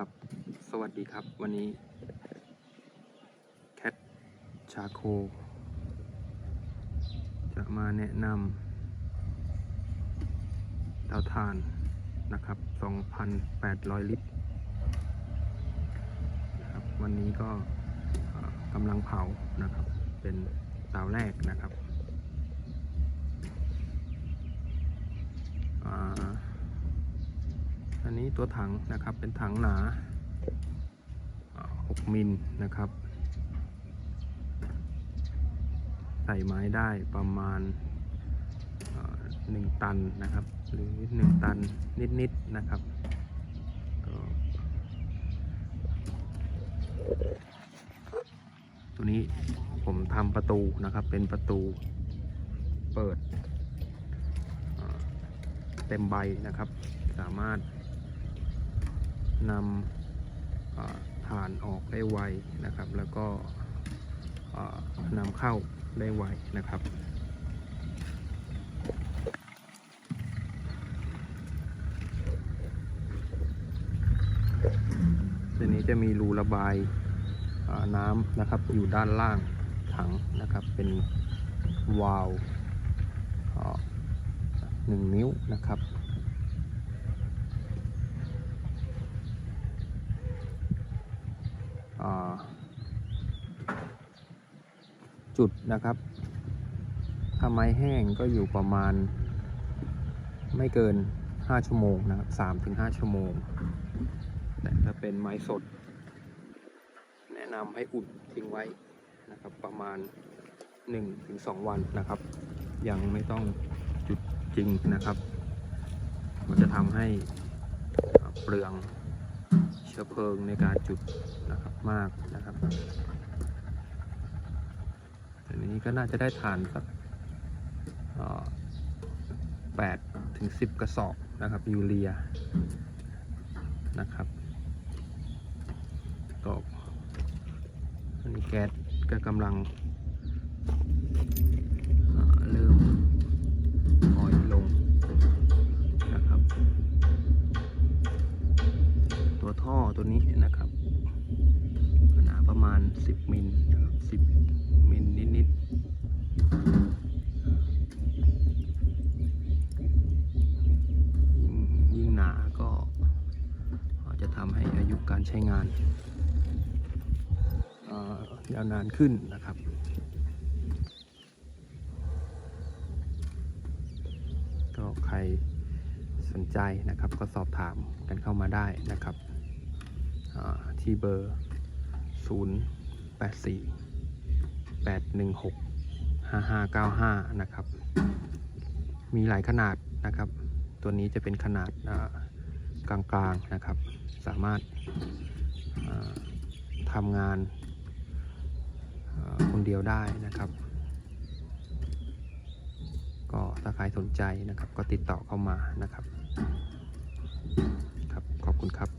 ครับ สวัสดีครับ วันนี้แคทชาโค จะมาแนะนำเตาถ่านนะครับ 2,800 ลิตรนะครับวันนี้ก็กำลังเผานะครับ เป็นเตาแรกนะครับอ่า อั นนี้ตัวถังนะครับเป็นถังหนา 6 มิลนะครับ ใส่ไม้ได้ประมาณอ่า1ตันนะครับ หรือ 1 ตันนิดๆนะครับตัวนี้ผมทำประตูนะครับเป็นประตูเปิดเต็มใบนะครับ สามารถ นำอ่าถ่านออกได้ไวนะครับ แล้วก็นำเข้าได้ไวนะครับตัวนี้จะมีรูระบายน้ำนะครับอยู่ด้านล่างถังนะครับเป็นวาล์วหนึ่งนิ้วนะครับ อ่า จุดนะครับถ้าไม้แห้งก็อยู่ประมาณไม่เกิน 5 ชั่วโมงนะครับ3-5ชั่วโมง แต่ถ้าเป็นไม้สด แนะนำให้อุ่นทิ้งไว้นะครับประมาณ 1-2 วันนะครับ ยังไม่ต้องจุดจริงนะครับ มันจะทำให้เปลือง ชื้อเพลิงในการจุดนะครับมากนะครับอันนี้ก็น่าจะได้ทานสักแปดถึงสิบกระสอบนะครับยูเรียนะครับก็อันนี้แก๊สก็กำลัง ตัวนี้นะครับ ขนาดประมาณ 10 มิลนะครับ10 มิลนิดๆยิ่งยิ่งหนาก็จะทำให้อายุการใช้งานยาวนานขึ้นนะครับก็ใครสนใจนะครับก็สอบถามกันเข้ามาได้นะครับ ที่เบอร์ 0 8 4 8 1 6 5 5 9 5 นะครับ มีหลายขนาดนะครับ ตัวนี้จะเป็นขนาดกลางๆนะครับ สามารถทำงานคนเดียวได้นะครับ ก็ถ้าใครสนใจนะครับ ก็ติดต่อเข้ามานะครับ ครับ ขอบคุณครับ